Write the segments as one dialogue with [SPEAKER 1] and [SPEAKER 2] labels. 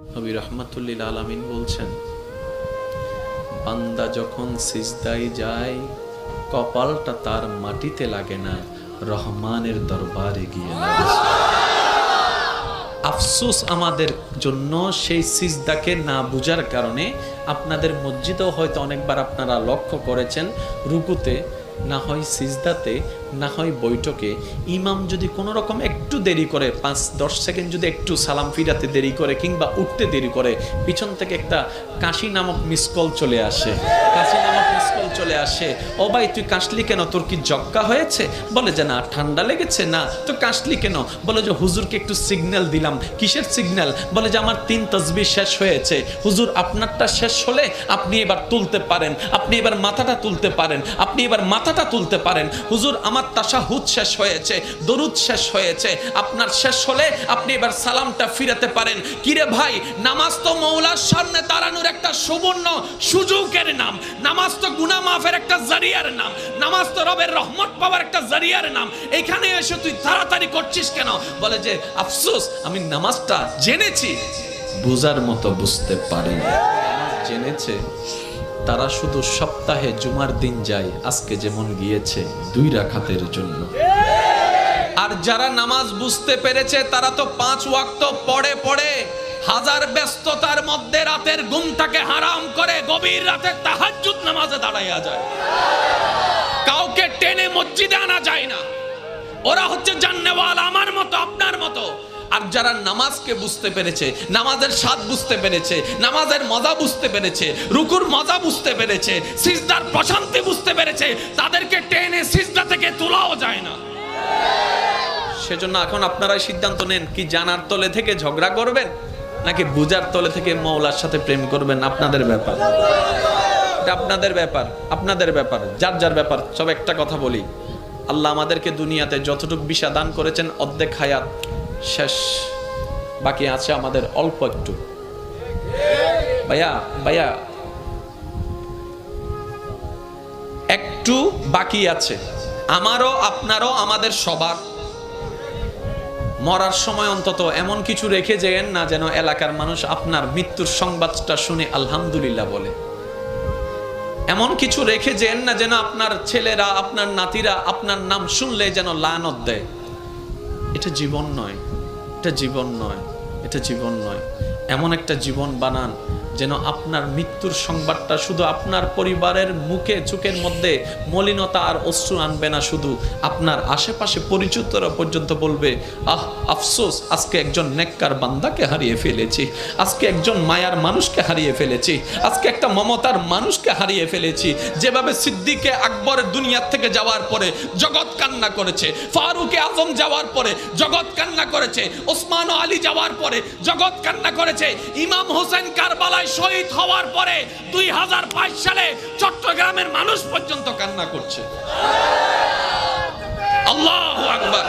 [SPEAKER 1] নবী বলছেন, বান্দা যখন যায়, কপালটা তার মাটিতে লাগে না, রহমানের দরবারে গিয়ে আফসোস আমাদের জন্য সেই সিজদাকে না বুঝার কারণে আপনাদের মসজিদেও হয়তো অনেকবার আপনারা লক্ষ্য করেছেন, রুকুতে, না হয় সিজদাতে না হয় বৈঠকে ইমাম যদি কোনো রকম একটু দেরি করে, পাঁচ, দশ সেকেন্ড যদি একটু সালাম ফিরাতে দেরি করে কিংবা উঠতে দেরি করে, পিছন থেকে একটা কাশি নামক মিসকল চলে আসে। কাশি নামক মিসকল চলে আসে। ও ভাই, তুই কাশলি কেন? তোর কি জক্কা হয়েছে? বলে যে না, ঠান্ডা লেগেছে না। তো কাশলি কেন? বলে যে হুজুরকে একটু সিগন্যাল দিলাম। কিসের সিগন্যাল বলে যে আমার তিন তসবি শেষ হয়েছে। হুজুর, আপনারটা শেষ হলে আপনি এবার তুলতে পারেন। আপনি এবার মাথাটা তুলতে পারেন। আপনি এবার মাথাটা তুলতে পারেন। হুজুর, আমার তাশাহুদ শেষ হয়েছে, দরুদ শেষ হয়েছে। আপনার শেষ হলে আপনি এবার সালামটা ফিরাতে পারেন। কিরে ভাই, নামাজ তো মৌলার সামনে দাঁড়ানোর একটা সুবর্ণ সুযোগের নাম। নামাজ তো গুনাহ মাফের একটা জারিয়ার নাম। নামাজ তো রবের রহমত পাওয়ার একটা জারিয়ার নাম। এখানে এসে তুই তাড়াতাড়ি করছিস কেন? বলে যে, আফসোস, আমি নামাজটা জেনেছি। বুঝার মতো বুঝতে পারি জেনেছে? তারা শুধু সপ্তাহে জুমার দিন যায়, আজকে যেমন গিয়েছে দুই রাখাতের জন্য। আর যারা নামাজ বুঝতে পেরেছে, তারা তো পাঁচ ওয়াক্ত পড়ে পড়ে হাজার ব্যস্ততার মধ্যে রাতের ঘুমটাকে হারাম করে গভীর রাতে তাহাজ্জুদ নামাজে দাঁড়াইয়া যায়। কাউকে টেনে মসজিদে আনা যায় না। ওরা হচ্ছে জান্নেওয়াল আমার মতো, আপনার মতো। আর যারা নামাজকে বুঝতে পেরেছে, নামাজের স্বাদ বুঝতে পেরেছে, নামাজের মজা বুঝতে পেরেছে, রুকুর মজা বুঝতে পেরেছে, সিজদার প্রশান্তি বুঝতে পেরেছে, তাদেরকে টেনে সিজদা থেকে তোলাও যায় না। সেজন্য এখন আপনারা সিদ্ধান্ত নেন, কি জানার তলে থেকে ঝগড়া করবেন, নাকি বুজার তলে থেকে মৌলার সাথে প্রেম করবেন? আপনাদের ব্যাপার। আপনাদের ব্যাপার আপনাদের ব্যাপার, যার যার ব্যাপার, সব একটা কথা বলি। আল্লাহ আমাদেরকে দুনিয়াতে যতটুকু বিষা দান করেছেন, অর্ধেক হায়াত শেষ। বাকি আছে আমাদের অল্প একটু। ভাইয়া ভাইয়া। একটু বাকি আছে। আমারও, আপনারও, আমাদের সবার। মরার সময় অন্তত এমন কিছু রেখে যেন না যেন এলাকার মানুষ আপনার মৃত্যুর সংবাদটা শুনে আলহামদুলিল্লাহ বলে। এমন কিছু রেখে যেন না যেন আপনার ছেলেরা, আপনার নাতিরা, আপনার নাম শুনলে যেন লানত দেয়। এটা জীবন নয় এটা জীবন নয় এটা জীবন নয়। এমন একটা জীবন বানান যেন আপনার মৃত্যুর সংবাদটা শুধু আপনার পরিবারের মুখে চোখের মধ্যে মলিনতা আর অশ্রু আনবে না শুধু, আপনার আশেপাশে পরিচিতরা পর্যন্ত বলবে, আহ, আফসোস, আজকে একজন নেককার বান্দাকে হারিয়ে ফেলেছি, আজকে একজন মায়ার মানুষকে হারিয়ে ফেলেছি, আজকে একটা মমতার মানুষকে হারিয়ে ফেলেছি, যেভাবে সিদ্দিকে আকবরের দুনিয়ার থেকে যাওয়ার পরে জগৎ কান্না করেছে, ফারুকে আজম যাওয়ার পরে জগৎ কান্না করেছে, ওসমান আলী যাওয়ার পরে জগৎ কান্না করেছে, ইমাম হোসেন কারবালায় শহীদ হওয়ার পরে দুই হাজার বাইশ সালে চট্টগ্রামের মানুষ পর্যন্ত কান্না করছে। আল্লাহ আকবার।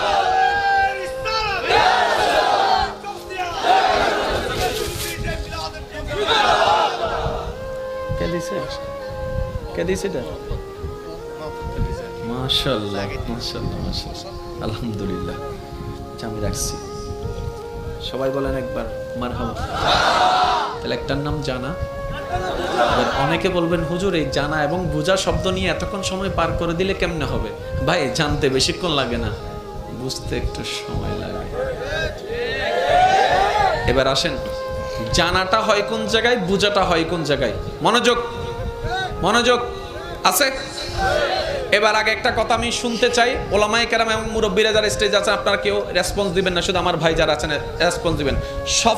[SPEAKER 1] কে দিছে? কে দিছে এটা? মাশাআল্লাহ মাশাআল্লাহ মাশাআল্লাহ। আলহামদুলিল্লাহ। আচ্ছা আমি রাখছি। সবাই বলেন একবার মারহাবা। তাহলে একটার নাম জানা। অনেকে বলবেন, হুজুর, এই জানা এবং বোঝা শব্দ নিয়ে এতক্ষণ সময় পার করে দিলে কেমনে হবে? ভাই, জানতে বেশিক্ষণ লাগে না। বুঝতে একটু সময় লাগে। এবার আসেন। জানাটা হয় কোন জায়গায়, বোঝাটা হয় কোন জায়গায়? মনোযোগ মনোযোগ আছে? এবার আগে একটা কথা আমি শুনতে চাই। ওলামাই কেরাম এবং মুরব্বীরা যারা স্টেজ আছে, আপনারা কেউ রেসপন্স দিবেন না, শুধু আমার ভাই যারা আছেন রেসপন্স দিবেন। সফল